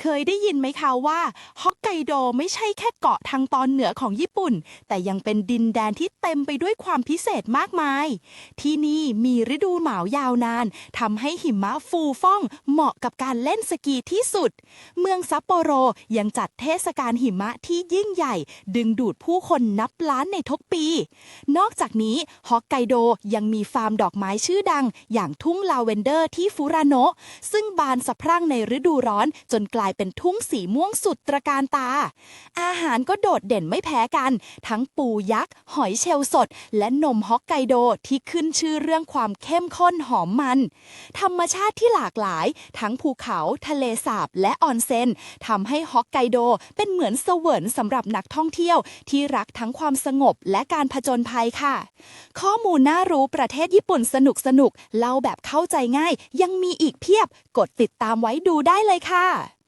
เคยได้ยินไหมคะว่าฮอกไกโดไม่ใช่แค่เกาะทางตอนเหนือของญี่ปุ่น แต่ยังเป็นดินแดนที่เต็มไปด้วยความพิเศษมากมาย ที่นี่มีฤดูหนาวยาวนานทำให้หิมะฟูฟ่องเหมาะกับการเล่นสกีที่สุด เมืองซัปโปโรยังจัดเทศกาลหิมะที่ยิ่งใหญ่ ดึงดูดผู้คนนับล้านในทุกปี นอกจากนี้ฮอกไกโดยังมีฟาร์มดอกไม้ชื่อดัง อย่างทุ่งลาเวนเดอร์ที่ฟุราโนะซึ่งบานสะพรั่งในฤดูร้อนจนกลายเป็นทุ่งสีม่วงสุดตระการตา อาหารก็โดดเด่นไม่แพ้กัน ทั้งปูยักษ์ หอยเชลล์สด และนมฮอกไกโดที่ขึ้นชื่อเรื่องความเข้มข้นหอมมัน ธรรมชาติที่หลากหลาย ทั้งภูเขาทะเลสาบและออนเซนทำให้ฮอกไกโดเป็นเหมือนสวรรค์สำหรับนักท่องเที่ยวที่รักทั้งความสงบและการผจญภัยค่ะ ข้อมูลน่ารู้ประเทศญี่ปุ่นสนุกสนุกๆเล่าแบบเข้าใจง่าย ยังมีอีกเพียบ กดติดตามไว้ดูได้เลยค่ะ